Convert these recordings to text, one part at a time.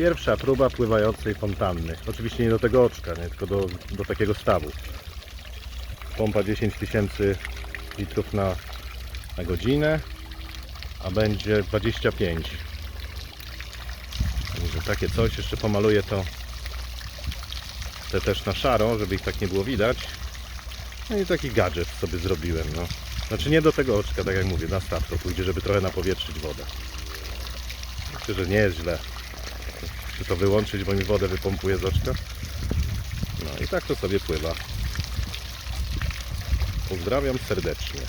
Pierwsza próba pływającej fontanny. Oczywiście nie do tego oczka, nie? tylko do, do takiego stawu. Pompa 10 tysięcy litrów na, na godzinę, a będzie 25. Także takie coś, jeszcze pomaluję to te też na szaro, żeby ich tak nie było widać. No i taki gadżet sobie zrobiłem, no. Znaczy nie do tego oczka, tak jak mówię, na staw to pójdzie, żeby trochę napowietrzyć wodę. Myślę, że nie jest źle. Czy to wyłączyć, bo mi wodę wypompuje z oczka. No i tak to sobie pływa. Pozdrawiam serdecznie.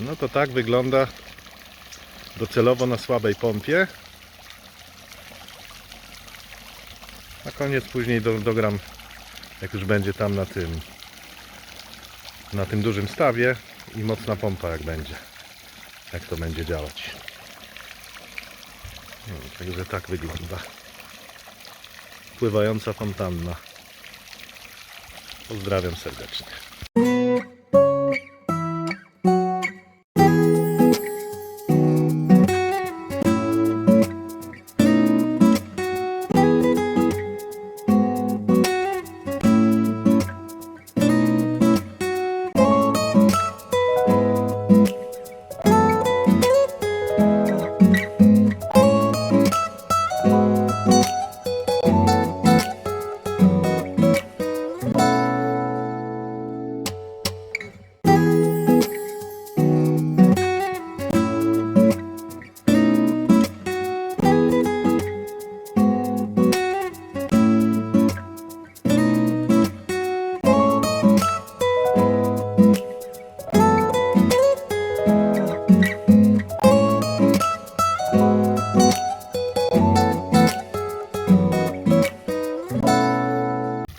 No to tak wygląda docelowo na słabej pompie. Na koniec później do, dogram, jak już będzie tam na tym na tym dużym stawie i mocna pompa jak będzie. Jak to będzie działać. No, także tak wygląda. Pływająca fontanna. Pozdrawiam serdecznie.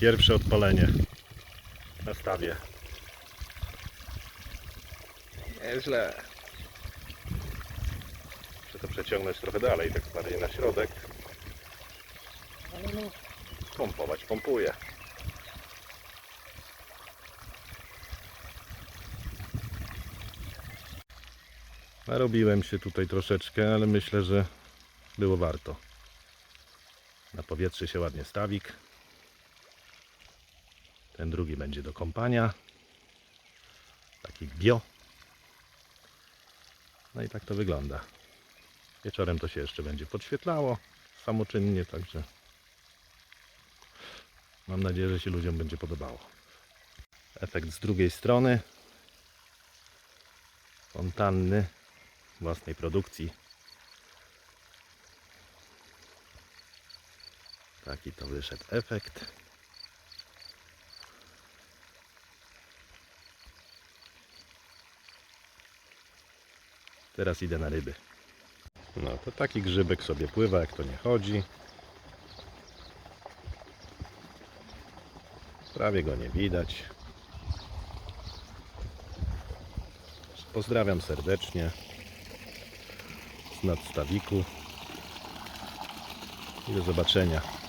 Pierwsze odpalenie na stawie. Nieźle. Muszę to przeciągnąć trochę dalej, tak bardziej na środek. Ale no, pompować, pompuję. Narobiłem się tutaj troszeczkę, ale myślę, że było warto. Na powietrze się ładnie stawik. Ten drugi będzie do kąpania. Taki bio. No i tak to wygląda. Wieczorem to się jeszcze będzie podświetlało samoczynnie, także mam nadzieję, że się ludziom będzie podobało. Efekt z drugiej strony. Fontanny własnej produkcji. Taki to wyszedł efekt. Teraz idę na ryby. No to taki grzybek sobie pływa, jak to nie chodzi. Prawie go nie widać. Pozdrawiam serdecznie z nadstawiku i do zobaczenia